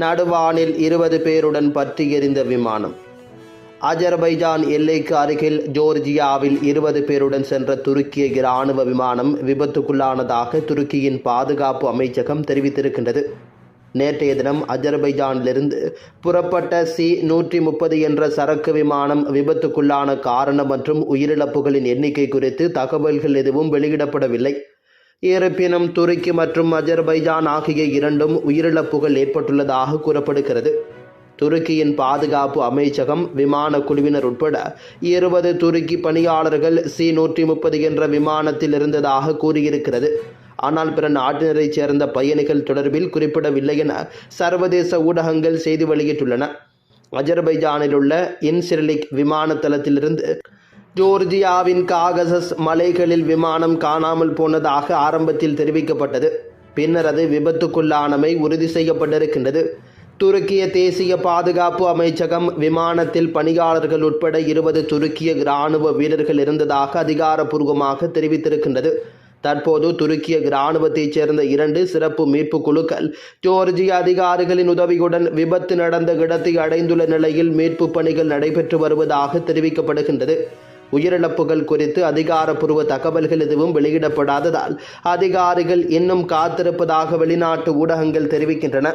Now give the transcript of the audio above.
நடுவானில் இருபது பேருடன் பற்றி எறிந்த விமானம். அஜர்பைஜான் எல்லைக்கு அருகில் ஜோர்ஜியாவில் இருபது பேருடன் சென்ற துருக்கிய இராணுவ விமானம் விபத்துக்குள்ளானதாக துருக்கியின் பாதுகாப்பு அமைச்சகம் தெரிவித்திருக்கின்றது. நேற்றைய தினம் அஜர்பைஜானிலிருந்து புறப்பட்ட சி நூற்றி முப்பது என்ற சரக்கு விமானம் விபத்துக்குள்ளான காரணம் மற்றும் உயிரிழப்புகளின் எண்ணிக்கை குறித்து தகவல்கள் எதுவும் வெளியிடப்படவில்லை. இருப்பினும் துருக்கி மற்றும் அஜர்பைஜான் ஆகிய இரண்டும் உயிரிழப்புகள் ஏற்பட்டுள்ளதாக கூறப்படுகிறது. துருக்கியின் பாதுகாப்பு அமைச்சகம் விமான குழுவினர் உட்பட இருபது துருக்கி பணியாளர்கள் சி நூற்றி முப்பது என்ற விமானத்தில் இருந்ததாக கூறியிருக்கிறது. ஆனால் பிற நாட்டினரைச் சேர்ந்த பயணிகள் தொடர்பில் குறிப்பிடவில்லை என சர்வதேச ஊடகங்கள் செய்தி வெளியிட்டுள்ளன. அஜர்பைஜானில் உள்ள இன்சிரலிக் விமான தளத்திலிருந்து ஜோர்ஜியாவின் காகசஸ் மலைகளில் விமானம் காணாமல் போனதாக ஆரம்பத்தில் தெரிவிக்கப்பட்டது. பின்னர் அது விபத்துக்குள்ளானமை உறுதி செய்யப்பட்டிருக்கின்றது. துருக்கிய தேசிய பாதுகாப்பு அமைச்சகம் விமானத்தில் பணியாளர்கள் உட்பட இருபது துருக்கிய இராணுவ வீரர்கள் இருந்ததாக அதிகாரப்பூர்வமாக தெரிவித்திருக்கின்றது. தற்போது துருக்கிய இராணுவத்தைச் சேர்ந்த இரண்டு சிறப்பு மீட்பு குழுக்கள் ஜோர்ஜிய அதிகாரிகளின் உதவியுடன் விபத்து நடந்த இடத்தை அடைந்துள்ள நிலையில் மீட்பு பணிகள் நடைபெற்று வருவதாக தெரிவிக்கப்படுகின்றது. உயிரிழப்புகள் குறித்து அதிகாரப்பூர்வ தகவல்கள் எதுவும் வெளியிடப்படாததால் அதிகாரிகள் இன்னும் காத்திருப்பதாக வெளிநாட்டு ஊடகங்கள் தெரிவிக்கின்றன.